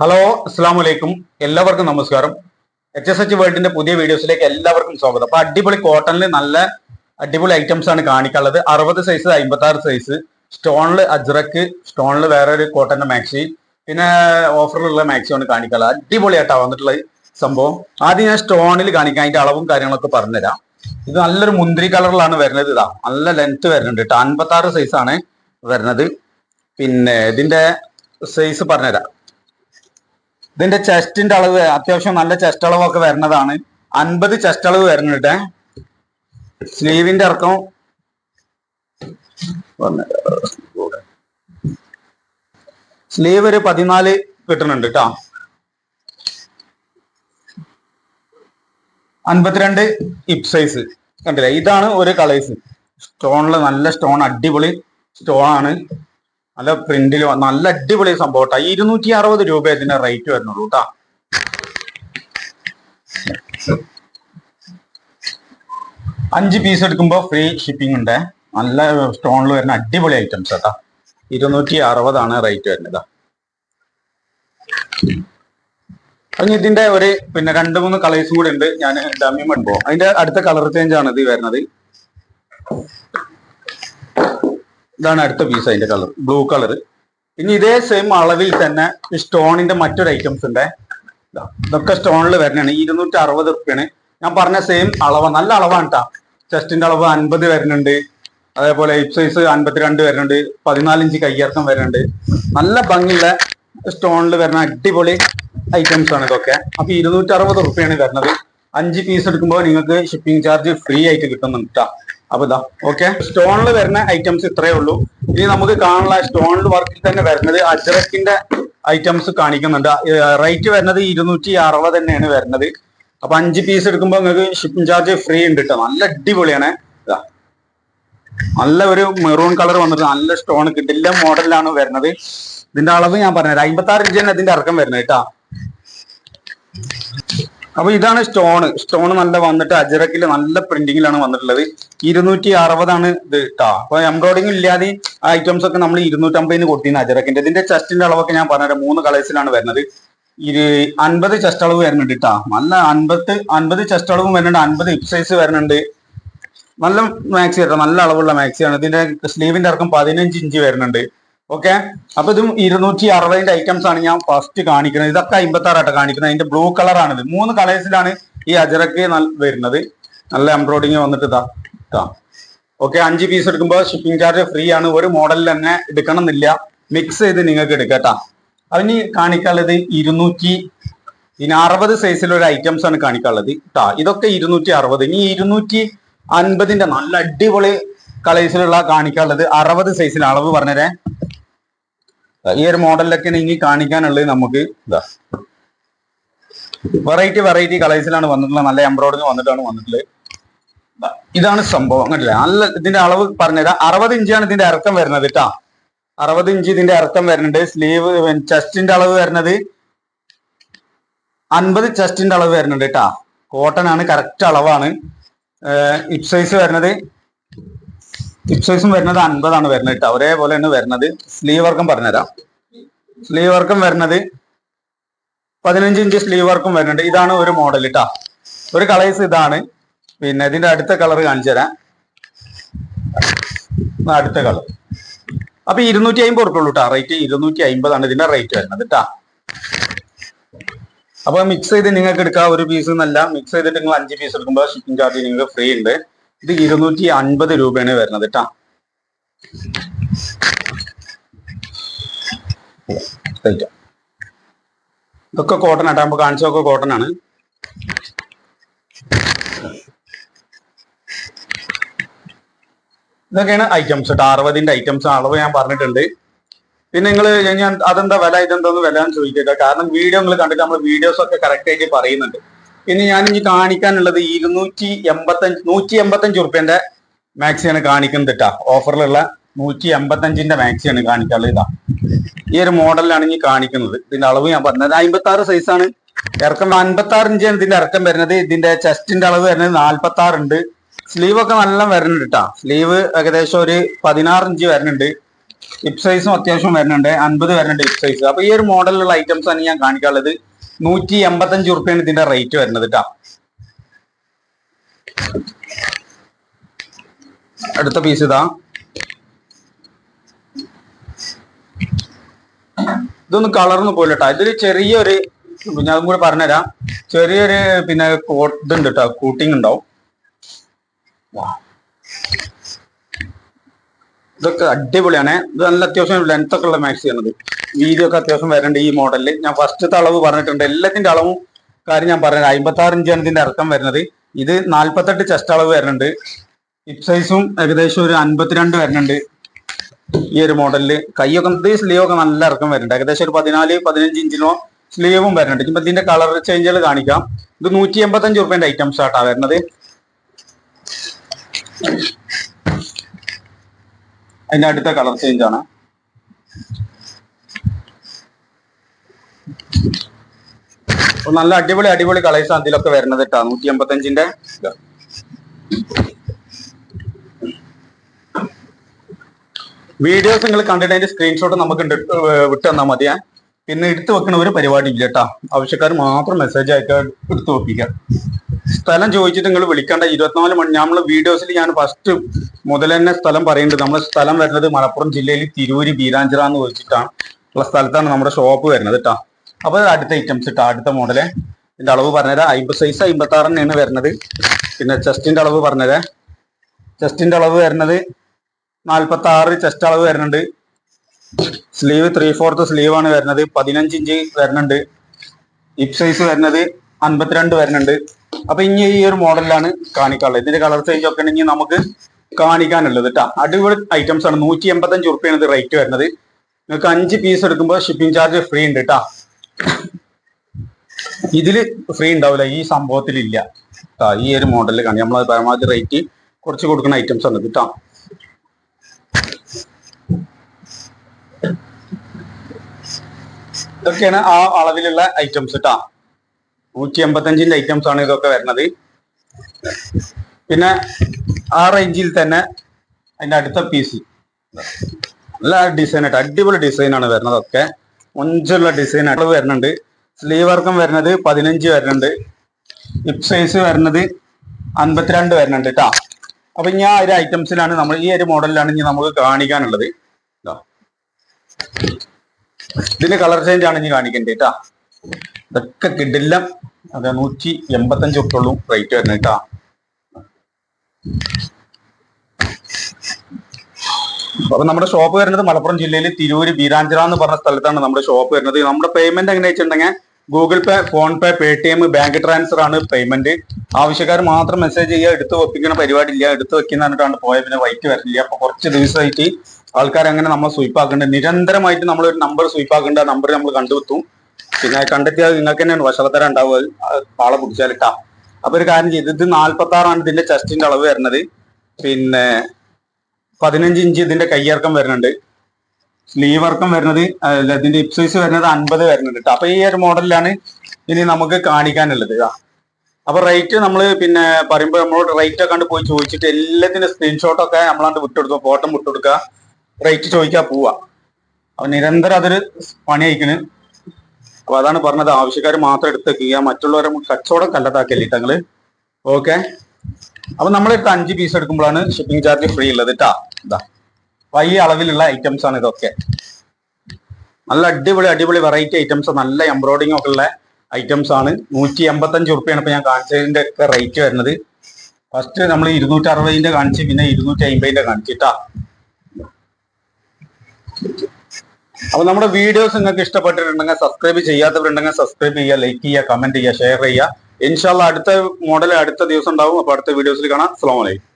Hello അസ്സാം വലൈക്കും എല്ലാവർക്കും നമസ്കാരം. എച്ച് എസ് എച്ച് വേൾഡിന്റെ പുതിയ വീഡിയോസിലേക്ക് എല്ലാവർക്കും സ്വാഗതം. അപ്പൊ അടിപൊളി കോട്ടണിൽ നല്ല അടിപൊളി ഐറ്റംസ് ആണ് കാണിക്കാനുള്ളത്. അറുപത് സൈസ് അമ്പത്തി ആറ് സൈസ് സ്റ്റോണിൽ അജ്രക്ക് സ്റ്റോണിൽ വേറെ ഒരു കോട്ടന്റെ മാക്സി പിന്നെ ഓഫറിലുള്ള മാക്സിയാണ് കാണിക്കാനുള്ളത്. അടിപൊളിയായിട്ടാണ് വന്നിട്ടുള്ള സംഭവം. ആദ്യം ഞാൻ സ്റ്റോണിൽ കാണിക്കാം. അതിന്റെ അളവും കാര്യങ്ങളൊക്കെ പറഞ്ഞുതരാം. ഇത് നല്ലൊരു മുന്തിരി കളറിലാണ് വരുന്നത് ഇതാ. നല്ല ലെങ്ത് വരുന്നുണ്ട് കേട്ടോ. അൻപത്തി ആറ് സൈസ് ആണ് വരുന്നത്. പിന്നെ ഇതിന്റെ സൈസ് പറഞ്ഞുതരാം. ഇതിന്റെ ചെസ്റ്റിന്റെ അളവ് അത്യാവശ്യം നല്ല ചെസ്റ്റ് അളവൊക്കെ വരുന്നതാണ്. അൻപത് ചെസ്റ്റ് അളവ് വരുന്നുണ്ട്. സ്ലീവിന്റെ ഇറക്കം സ്ലീവ് ഒരു പതിനാല് കിട്ടുന്നുണ്ട് കേട്ടോ അൻപത്തിരണ്ട് ഇപ് സൈസ്. കണ്ടില്ലേ? ഇതാണ് ഒരു കളേഴ്സ്. സ്റ്റോണിൽ നല്ല സ്റ്റോൺ അടിപൊളി സ്റ്റോൺ ആണ് നല്ല പ്രിന്റിൽ നല്ല അടിപൊളി സംഭവം കേട്ടോ ഇരുന്നൂറ്റി അറുപത് രൂപ ഇതിന്റെ റേറ്റ് വരുന്നുള്ളൂ കേട്ടോ അഞ്ച് പീസ് എടുക്കുമ്പോൾ ഫ്രീ ഷിപ്പിംഗ് ഉണ്ട് നല്ല സ്റ്റോണിൽ വരുന്ന അടിപൊളി ഐറ്റംസ് കേട്ടോ ഇരുന്നൂറ്റി അറുപതാണ് റേറ്റ് വരുന്നത്. അപ്പൊ ഇതിന്റെ ഒരു പിന്നെ രണ്ട് മൂന്ന് കളേഴ്സും കൂടെ ഉണ്ട് ഞാൻ ഡമ്മി മൺപോ അതിന്റെ അടുത്ത കളർ ചേഞ്ച് ആണ് ഇത് വരുന്നത്. ഇതാണ് അടുത്ത പീസ് അതിന്റെ കളർ ബ്ലൂ കളർ ഇനി ഇതേ സെയിം അളവിൽ തന്നെ ഈ സ്റ്റോണിന്റെ മറ്റൊരു ഐറ്റംസ് ഉണ്ട്. ഇതാ, ഇതൊക്കെ സ്റ്റോണിൽ വരുന്നതാണ്. ഇരുന്നൂറ്റി അറുപത് റുപ്യാണ്. ഞാൻ പറഞ്ഞ സെയിം അളവ്. നല്ല അളവാണ് കേട്ടോ ചെസ്റ്റിന്റെ അളവ് അൻപത് വരുന്നുണ്ട്. അതേപോലെ ഹിപ് സൈസ് അൻപത്തിരണ്ട് വരുന്നുണ്ട്. പതിനാല് ഇഞ്ച് വരുന്നുണ്ട്. നല്ല ഭംഗിയുള്ള സ്റ്റോണിൽ വരുന്ന അടിപൊളി ഐറ്റംസ് ആണ് ഇതൊക്കെ. അപ്പൊ ഇരുന്നൂറ്റി അറുപത് റുപ്യാണ് വരുന്നത്. അഞ്ച് പീസ് എടുക്കുമ്പോൾ നിങ്ങൾക്ക് ഷിപ്പിംഗ് ചാർജ് ഫ്രീ ആയിട്ട് കിട്ടുന്നുണ്ട് ട്ടാ. അപ്പൊ ഇതാ ഓക്കെ സ്റ്റോണിൽ വരുന്ന ഐറ്റംസ് ഇത്രയേ ഉള്ളൂ. ഇനി നമുക്ക് കാണുന്ന സ്റ്റോണിൽ വർക്കിൽ തന്നെ വരുന്നത് അജറക്കിന്റെ ഐറ്റംസ് കാണിക്കുന്നുണ്ട്. റേറ്റ് വരുന്നത് ഇരുന്നൂറ്റി അറുപത് തന്നെയാണ് വരുന്നത്. അപ്പൊ അഞ്ച് പീസ് എടുക്കുമ്പോൾ നിങ്ങൾക്ക് ഷിപ്പിംഗ് ചാർജ് ഫ്രീ ഉണ്ട് കേട്ടോ നല്ല അടിപൊളിയാണ്. ഇതാ നല്ല ഒരു മെറൂൺ കളർ വന്നിട്ട് നല്ല സ്റ്റോൺ കിട്ടില്ല മോഡലിലാണ് വരുന്നത്. ഇതിന്റെ അളവ് ഞാൻ പറഞ്ഞത് അമ്പത്തി ആറ് ഇഞ്ചാണ് ഇതിന്റെ ഇറക്കം വരുന്നത് കേട്ടാ അപ്പൊ ഇതാണ് സ്റ്റോൺ സ്റ്റോൺ നല്ല വന്നിട്ട് അജറക്കിൽ നല്ല പ്രിന്റിങ്ങിലാണ് വന്നിട്ടുള്ളത്. ഇരുന്നൂറ്റി അറുപതാണ് ഇത് കേട്ടോ അപ്പൊ എംബ്രോയിഡിംഗ് ഇല്ലാതെ ഐറ്റംസ് ഒക്കെ നമ്മൾ ഇരുന്നൂറ്റമ്പതിന് കൊടുത്തിരുന്ന അജറക്കിന്റെ ഇതിന്റെ ചെസ്റ്റിന്റെ അളവൊക്കെ ഞാൻ പറഞ്ഞത് മൂന്ന് കളേഴ്സിലാണ് വരുന്നത്. ഇരു അൻപത് ചെസ്റ്റ് അളവ് വരുന്നുണ്ട് കേട്ടോ നല്ല അൻപത് അൻപത് ചെസ്റ്റ് അളവും വരുന്നുണ്ട്. അൻപത് ഹിപ് സൈസ് വരുന്നുണ്ട്. നല്ല മാക്സി കേട്ടോ നല്ല അളവുള്ള മാക്സിയാണ്. ഇതിന്റെ സ്ലീവിന്റെ ഇറക്കം പതിനഞ്ച് ഇഞ്ച് വരുന്നുണ്ട്. ഓക്കെ അപ്പൊ ഇതും ഇരുന്നൂറ്റി അറുപതിന്റെ ഐറ്റംസ് ആണ് ഞാൻ ഫസ്റ്റ് കാണിക്കുന്നത്. ഇതൊക്കെ അമ്പത്തി ആറാട്ടോ കാണിക്കുന്നത്. അതിന്റെ ബ്ലൂ കളറാണിത് മൂന്ന് കളേഴ്സിലാണ് ഈ അജറക്ക് വരുന്നത്. നല്ല എംബ്രോയിഡിങ് വന്നിട്ട് ഇതാ. ഇതാ. ഓക്കെ അഞ്ച് പീസ് എടുക്കുമ്പോൾ ഷിപ്പിംഗ് ചാർജ് ഫ്രീ ആണ്. ഒരു മോഡലിൽ തന്നെ എടുക്കണം എന്നില്ല മിക്സ് ചെയ്ത് നിങ്ങൾക്ക് എടുക്കട്ടാ അതിന് കാണിക്കാനുള്ളത് ഇരുന്നൂറ്റി ഇനി അറുപത് സൈസിലൊരു ഐറ്റംസ് ആണ് കാണിക്കാനുള്ളത് കേട്ടാ ഇതൊക്കെ ഇരുന്നൂറ്റി അറുപത്. ഇനി ഇരുന്നൂറ്റി അൻപതിന്റെ നല്ല അടിപൊളി കളേഴ്സിലുള്ള കാണിക്കാനുള്ളത് അറുപത് സൈസിൽ അളവ് പറഞ്ഞതേ ഈ ഒരു മോഡലിലൊക്കെ ഇനി കാണിക്കാനുള്ളത് നമുക്ക് ഇതാ. വെറൈറ്റി വെറൈറ്റി കളേഴ്സിലാണ് വന്നിട്ടുള്ളത് നല്ല എംബ്രോയിഡറി വന്നിട്ടാണ് വന്നിട്ടുള്ളത്. ഇതാണ് സംഭവം നല്ല ഇതിന്റെ അളവ് പറഞ്ഞുതരാം. അറുപത് ഇഞ്ചാണ് ഇതിന്റെ അർത്ഥം വരുന്നത് കേട്ടാ അറുപത് ഇഞ്ച് ഇതിന്റെ അർത്ഥം വരുന്നുണ്ട്. സ്ലീവ് ചെസ്റ്റിന്റെ അളവ് വരുന്നത് അൻപത് ചെസ്റ്റിന്റെ അളവ് വരുന്നുണ്ട് കേട്ടാ കോട്ടൺ ആണ് കറക്റ്റ് അളവാണ്. ഇപ്സൈസ് സൈസ് വരുന്നത് ഹിപ് സൈസും വരുന്നത് അൻപതാണ് വരുന്നത് കേട്ടോ ഒരേപോലെയാണ് വരുന്നത്. സ്ലീവ് വർക്കും പറഞ്ഞുതരാം. സ്ലീവ് വർക്കും വരുന്നത് പതിനഞ്ച് ഇഞ്ച് സ്ലീവ് വർക്കും വരുന്നുണ്ട്. ഇതാണ് ഒരു മോഡൽ കേട്ടോ ഒരു കളേഴ്സ് ഇതാണ്. പിന്നെ ഇതിന്റെ അടുത്ത കളർ കാണിച്ചു തരാം. അടുത്ത കളർ അപ്പൊ ഇരുന്നൂറ്റി അമ്പത് ഉറുപ്പുള്ളൂ കേട്ടോ റേറ്റ് ഇരുന്നൂറ്റി അമ്പതാണ് ഇതിന്റെ റേറ്റ് വരുന്നത് കേട്ടാ അപ്പൊ മിക്സ് ചെയ്ത് നിങ്ങൾക്ക് എടുക്കാം. ഒരു പീസ് എന്നല്ല. മിക്സ് ചെയ്തിട്ട് നിങ്ങൾ അഞ്ച് പീസ് എടുക്കുമ്പോൾ ഷിപ്പിംഗ് ചാർജ് നിങ്ങൾക്ക് ഫ്രീ ഉണ്ട്. ഇത് ഇരുന്നൂറ്റി അൻപത് രൂപയാണ് വരുന്നത് കേട്ടാ ഇതൊക്കെ കോട്ടൺ ആട്ടാ. നമുക്ക് കാണിച്ചതൊക്കെ കോട്ടൺ ആണ്. ഇതൊക്കെയാണ് ഐറ്റംസ് കേട്ടോ അറുപതിന്റെ ഐറ്റംസ് അളവ് ഞാൻ പറഞ്ഞിട്ടുണ്ട്. പിന്നെ നിങ്ങൾ ഞാൻ അതെന്താ വില? ഇതെന്താന്ന് വില ചോദിക്കുക കാരണം വീഡിയോ നിങ്ങൾ കണ്ടിട്ട് നമ്മൾ വീഡിയോസ് ഒക്കെ കറക്റ്റ് ആയിട്ട് പറയുന്നുണ്ട്. പിന്നെ ഞാൻ ഇനി കാണിക്കാനുള്ളത് ഇരുന്നൂറ്റി എൺപത്തഞ്ച് നൂറ്റി എൺപത്തഞ്ച് ഉറുപ്പ്യന്റെ മാക്സിയാണ് കാണിക്കുന്നത് കേട്ടാ ഓഫറിലുള്ള നൂറ്റി എൺപത്തഞ്ചിന്റെ മാക്സിയാണ് കാണിക്കാനുള്ളത് ഇതാ. ഈ ഒരു മോഡലിലാണ് ഇനി കാണിക്കുന്നത്. ഇതിന്റെ അളവ് ഞാൻ പറഞ്ഞത് അമ്പത്തി ആറ് സൈസാണ് ഇറക്കം അൻപത്തി ആറ് ഇഞ്ചാണ് ഇതിന്റെ ഇറക്കം വരുന്നത്. ഇതിന്റെ ചെസ്റ്റിന്റെ അളവ് വരുന്നത് നാൽപ്പത്തി ആറ് ഉണ്ട്. സ്ലീവ് ഒക്കെ നല്ല വരുന്നുണ്ട് കേട്ടാ സ്ലീവ് ഏകദേശം ഒരു പതിനാറ് ഇഞ്ച് വരുന്നുണ്ട്. ഹിപ് സൈസും അത്യാവശ്യം വരുന്നുണ്ട്. അൻപത് വരുന്നുണ്ട് ഹിപ് സൈസ് അപ്പൊ ഈ ഒരു മോഡലിലുള്ള ഐറ്റംസ് ആണ് ഞാൻ കാണിക്കാനുള്ളത്. നൂറ്റി എൺപത്തഞ്ച് ഉറുപ്പിയാണ് ഇതിന്റെ റേറ്റ് വരുന്നത് കേട്ടോ അടുത്ത പീസ് ഇതാ. ഇതൊന്ന് കളർന്ന് പോയില്ലട്ടാ ഇതൊരു ചെറിയൊരു ഞാൻ അതും കൂടി പറഞ്ഞുതരാം ചെറിയൊരു പിന്നെ ഇതുണ്ട് കേട്ടോ കൂട്ടിങ് ഉണ്ടാവും. ഇതൊക്കെ അടിപൊളിയാണ്. ഇത് നല്ല അത്യാവശ്യം ലെങ്ത് ഒക്കെ ഉള്ള മാക്സി ആണത്. വീതി ഒക്കെ അത്യാവശ്യം വരണ്ട് ഈ മോഡലിൽ ഞാൻ ഫസ്റ്റത്തെ അളവ് പറഞ്ഞിട്ടുണ്ട്. എല്ലാത്തിന്റെ അളവും കാര്യം ഞാൻ പറഞ്ഞത് അമ്പത്തി ആറ് ഇഞ്ചാണ് ഇതിന്റെ ഇറക്കം വരുന്നത്. ഇത് നാല്പത്തെട്ട് ചെസ്റ്റ് അളവ് വരുന്നുണ്ട്. ഹിപ് സൈസും ഏകദേശം ഒരു അൻപത്തിരണ്ട് വരുന്നുണ്ട് ഈ ഒരു മോഡലിൽ കൈയൊക്കെ ഇത് സ്ലീവ് ഒക്കെ നല്ല ഇറക്കം വരുന്നുണ്ട്. ഏകദേശം ഒരു പതിനാല് പതിനഞ്ച് ഇഞ്ചിനോ സ്ലീവും വരുന്നുണ്ട്. ഇപ്പൊ ഇതിന്റെ കളർ ചേഞ്ചുകൾ കാണിക്കാം. ഇത് നൂറ്റി എൺപത്തഞ്ച് റുപ്യന്റെ ഐറ്റംസ് ആട്ടാ വരുന്നത്. അതിന്റെ അടുത്ത കളർ ചേഞ്ച് ആണ്. നല്ല അടിപൊളി അടിപൊളി കളേഴ്സ് ആണ് ഇതിലൊക്കെ വരുന്നത് കേട്ടോ നൂറ്റി എൺപത്തഞ്ചിന്റെ വീഡിയോസ് നിങ്ങൾ കണ്ടിട്ട് അതിന്റെ സ്ക്രീൻഷോട്ട് നമുക്ക് വിട്ടു തന്നാൽ മതിയാ. പിന്നെ എടുത്തു വെക്കണ ഒരു പരിപാടി ഇല്ല കേട്ടോ ആവശ്യക്കാർ മാത്രം മെസ്സേജ് അയക്കാൻ എടുത്തു വെപ്പിക്കുക സ്ഥലം ചോദിച്ചിട്ട് നിങ്ങൾ വിളിക്കേണ്ട. ഇരുപത്തിനാല് മണി നമ്മൾ വീഡിയോസിൽ ഞാൻ ഫസ്റ്റ് മുതൽ തന്നെ സ്ഥലം പറയുന്നുണ്ട് നമ്മുടെ സ്ഥലം വരുന്നത് മലപ്പുറം ജില്ലയിൽ തിരൂര് ബീരാഞ്ചിറ എന്ന് വെച്ചിട്ടാണ് ഉള്ള സ്ഥലത്താണ് നമ്മുടെ ഷോപ്പ് വരുന്നത് കേട്ടോ അപ്പൊ അടുത്ത ഐറ്റംസ് കേട്ടോ അടുത്ത മോഡൽ ഇതിന്റെ അളവ് പറഞ്ഞുതരാം അമ്പത് സൈസ് അമ്പത്തി ആറ് തന്നെയാണ് വരുന്നത്. പിന്നെ ചെസ്റ്റിന്റെ അളവ് പറഞ്ഞുതരാം ചെസ്റ്റിന്റെ അളവ് വരുന്നത് നാൽപ്പത്തി ആറ് ചെസ്റ്റ് അളവ് വരുന്നുണ്ട്. സ്ലീവ് ത്രീ ഫോർത്ത് സ്ലീവ് ആണ് വരുന്നത്. പതിനഞ്ച് ഇഞ്ച് വരുന്നുണ്ട്. ഹിപ് സൈസ് വരുന്നത് അൻപത്തിരണ്ട് വരുന്നുണ്ട്. അപ്പൊ ഇനി ഈ ഒരു മോഡലിലാണ് കാണിക്കാനുള്ളത്. ഇതിന്റെ കളർ ചേഞ്ച് ഒക്കെ ഉണ്ടെങ്കിൽ നമുക്ക് കാണിക്കാനുള്ളത് കേട്ടോ അടിപൊളി ഐറ്റംസ് ആണ്. നൂറ്റി എൺപത്തഞ്ച് റുപ്യാണ് ഇത് റേറ്റ് വരുന്നത്. നിങ്ങൾക്ക് അഞ്ച് പീസ് എടുക്കുമ്പോൾ ഷിപ്പിംഗ് ചാർജ് ഫ്രീ ഉണ്ട് കേട്ടാ ഇതിൽ ഫ്രീ ഉണ്ടാവില്ല. ഈ ട്ടാ, ഈ ഒരു മോഡലിൽ കാണി നമ്മൾ പരമാവധി റേറ്റ് കുറച്ച് കൊടുക്കുന്ന ഐറ്റംസ് ആണ് കേട്ടോ ഇതൊക്കെയാണ് ആ അളവിലുള്ള ഐറ്റംസ് കേട്ടോ നൂറ്റി എൺപത്തഞ്ചിന്റെ ഐറ്റംസ് ആണ് ഇതൊക്കെ വരുന്നത്. പിന്നെ ആ റേഞ്ചിൽ തന്നെ അതിന്റെ അടുത്ത പീസ് നല്ല ഡിസൈൻ ആയിട്ട് അടിപൊളി ഡിസൈൻ ആണ് വരുന്നത് ഒക്കെ മൊഞ്ചുള്ള ഡിസൈൻ ആയിട്ട് വരുന്നുണ്ട്. സ്ലീവ് വർക്കും വരുന്നത് പതിനഞ്ച് വരുന്നുണ്ട്. ഹിപ് സൈസ് വരുന്നത് അൻപത്തിരണ്ട് വരുന്നുണ്ട് കേട്ടോ അപ്പൊ ഇനി ആ ഒരു ഐറ്റംസിലാണ് നമ്മൾ ഈ ഒരു മോഡലിലാണ് ഇനി നമുക്ക് കാണിക്കാനുള്ളത്. ഇതാ. ഇതിന്റെ കളർ ചേഞ്ച് ആണ് ഇനി കാണിക്കേണ്ടത് കേട്ടാ ഇതൊക്കെ കിടില്ല അതെ നൂറ്റി എൺപത്തഞ്ച് തൊട്ടുള്ളൂ റേറ്റ് വരുന്നത് കേട്ടാ അപ്പൊ നമ്മുടെ ഷോപ്പ് വരുന്നത് മലപ്പുറം ജില്ലയിൽ തിരൂര് ബീരാഞ്ചിറ എന്ന് പറഞ്ഞ സ്ഥലത്താണ് നമ്മുടെ ഷോപ്പ് വരുന്നത്. നമ്മുടെ പേയ്മെന്റ് എങ്ങനെ വെച്ചിട്ടുണ്ടെങ്കിൽ Google Pay PhonePe Paytm bank transfer ആണ് പേയ്മെന്റ് ആവശ്യക്കാർ മാത്രം മെസ്സേജ് ചെയ്യുക എടുത്ത് വെപ്പിക്കുന്ന പരിപാടി ഇല്ല. എടുത്ത് വെക്കുന്ന പറഞ്ഞിട്ടാണ് പോയ പിന്നെ വൈറ്റ് വരുന്നില്ല അപ്പൊ കുറച്ച് ദിവസമായിട്ട് ആൾക്കാർ അങ്ങനെ നമ്മൾ സ്വീപ്പ് ആക്കുന്നുണ്ട് നിരന്തരമായിട്ട് നമ്മൾ ഒരു നമ്പർ ആ നമ്പർ നമ്മൾ കണ്ടുവെത്തും പിന്നെ കണ്ടെത്തിയത് നിങ്ങൾക്ക് തന്നെയാണ് വശവത്തര ഉണ്ടാവുക. ആളെ പിടിച്ചാലിട്ടാ അപ്പൊ ഒരു കാര്യം ചെയ്ത് ഇത് നാല്പത്തി ആറാണ് ഇതിന്റെ ചെസ്റ്റിന്റെ അളവ് വരുന്നത്. പിന്നെ പതിനഞ്ച് ഇഞ്ച് ഇതിന്റെ കയ്യിറക്കം വരുന്നുണ്ട്. സ്ലീവ് വർക്കം വരുന്നത് ഇതിന്റെ ഹിപ്പ് സൈസ് വരുന്നത് അൻപത് വരുന്നുണ്ട് അപ്പൊ ഈ ഒരു മോഡലിലാണ് ഇനി നമുക്ക് കാണിക്കാനുള്ളത്. അപ്പൊ റേറ്റ് നമ്മൾ പിന്നെ പറയുമ്പോൾ നമ്മളോട് റേറ്റ് ഒക്കെ കണ്ട് പോയി ചോദിച്ചിട്ട് എല്ലാത്തിന്റെ സ്ക്രീൻഷോട്ടൊക്കെ നമ്മളാണ്ട് വിട്ടുകൊടുക്കുക ഫോട്ടോ വിട്ടുകൊടുക്കുക. റേറ്റ് ചോദിക്കാൻ പോവാ. അപ്പൊ നിരന്തരം അതൊരു പണി അയക്കണ് അപ്പൊ അതാണ് പറഞ്ഞത്. ആവശ്യക്കാർ മാത്രം എടുത്തേക്കുക മറ്റുള്ളവരെ കച്ചവടം കല്ലതാക്കല്ലേ തങ്ങൾ? ഓക്കെ അപ്പൊ നമ്മളിട്ട് അഞ്ച് പീസ് എടുക്കുമ്പോഴാണ് ഷിപ്പിംഗ് ചാർജ് ഫ്രീ ഉള്ളത് കേട്ടാ ഇതാ. അപ്പൊ ഈ അളവിലുള്ള ഐറ്റംസ് ആണ് ഇതൊക്കെ. നല്ല അടിപൊളി അടിപൊളി വെറൈറ്റി ഐറ്റംസ് നല്ല എംബ്രോയിഡിംഗ് ഒക്കെ ഉള്ള ഐറ്റംസ് ആണ്. നൂറ്റി എൺപത്തഞ്ച് റുപ്യാണ് ഇപ്പൊ ഞാൻ കാണിച്ചതിന്റെ ഒക്കെ റേറ്റ് വരുന്നത്. ഫസ്റ്റ് നമ്മൾ ഇരുന്നൂറ്റി അറുപതിന്റെ കാണിച്ച് പിന്നെ ഇരുന്നൂറ്റി അമ്പതിന്റെ കാണിച്ചിട്ടാ അപ്പൊ നമ്മുടെ വീഡിയോസ് നിങ്ങൾക്ക് ഇഷ്ടപ്പെട്ടിട്ടുണ്ടെങ്കിൽ സബ്സ്ക്രൈബ് ചെയ്യാത്തവരുണ്ടെങ്കിൽ സബ്സ്ക്രൈബ് ചെയ്യുക ലൈക്ക് ചെയ്യുക കമന്റ് ചെയ്യുക ഷെയർ ചെയ്യുക. ഇൻഷാല്ല അടുത്ത മോഡൽ അടുത്ത ദിവസം ഉണ്ടാവും. അപ്പൊ അടുത്ത വീഡിയോസിൽ കാണാം. അസ്സാം വലൈക്കും